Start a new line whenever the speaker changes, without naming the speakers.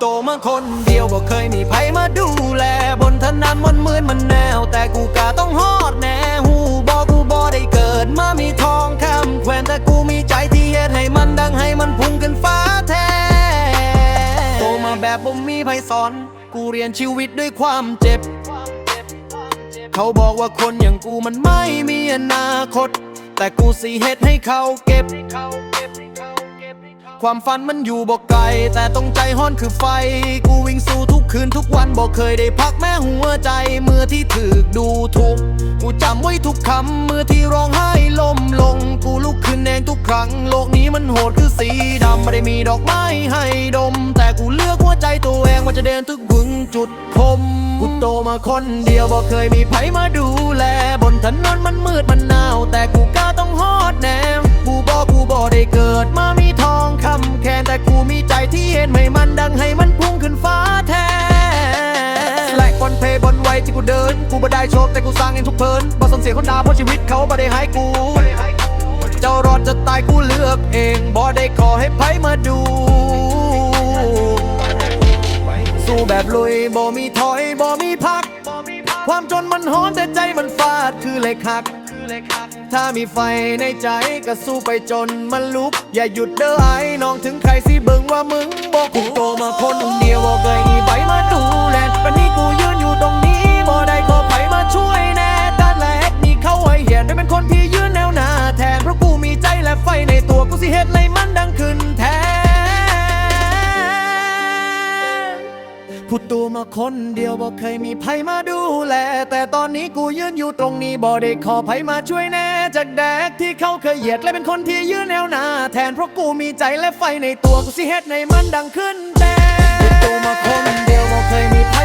โตมาคนเดียวบ่เคยมีไผมาดูแล บนถนนมันมืดมันแนว แต่กูกะต้องฮอดแน่หูบ่กูบ่ได้เกิดมามีทองคำแควนแต่กูมีใจที่เฮ็ดให้มันดังให้มันพุ่งขึ้นฟ้าแท้โตมาแบบบ่มีไผสอน กูเรียนชีวิตด้วยความเจ็บ เขาบอกว่าคนอย่างกูมันไม่มีอนาคต แต่กูสิเฮ็ดให้เขาเก็บ ความฝันมันอยู่บอกไกล แต่ต้องใจห้อนคือไฟ กูวิ่งสู้ทุกคืนทุกวันบอกเคยได้พักแม้หัวใจ เมื่อที่ถูกดูถูกกูจำไว้ทุกคำเมื่อที่ร้องไห้ล้มลง กูลุกขึ้นเองทุกครั้ง โลกนี้มันโหดคือสีดำไม่ได้มีดอกไม้ให้ดม แต่กูเลือกหัวใจตัวเองว่าจะเดินทุกบึงจุดคมกูโตมาคนเดียวบอกเคยมีไผมาดูแล บนถนนมันมืดมันหนาวแต่กู กูมีใจที่เห็นให้มันดังให้มันพุ่งขึ้นฟ้าแท้แลกบนเพย์บนไวที่กูเดิน กูบ่ได้โชคแต่กูสร้างเองทุกเพลินบ่สนเสียคนด่าเพราะชีวิตเขาบ่ได้ให้กู เจ้ารอดจะตายกูเลือกเองบ่ได้ขอให้ไผมาดู สู้แบบลุยบ่มีถอยบ่มีพัก ความจนมันหอนแต่ใจมันฟาดคือเหล็กหัก ถ้ามีไฟในใจก็สู้ไปจนมันลุก อย่าหยุดเด้อไอ้น้องถึงใครสิเบิ่งว่ามึงบอกกูโตมาคนเดียวบอกเคยมีไผมาดูแล กูตัวมาคนเดียวบอกเคยมีไผมาดูแล แต่ตอนนี้กูยืนอยู่ตรงนี้บ่ได้ขอไผมาช่วยแน่ จากแดกที่เขาเคยเหยียดและเป็นคนที่ยืนแนวหน้า แทนเพราะกูมีใจและไฟในตัวกูสิเฮ็ดในมันดังขึ้นแต่พูตัวมาคนเดียวบอกเคยมี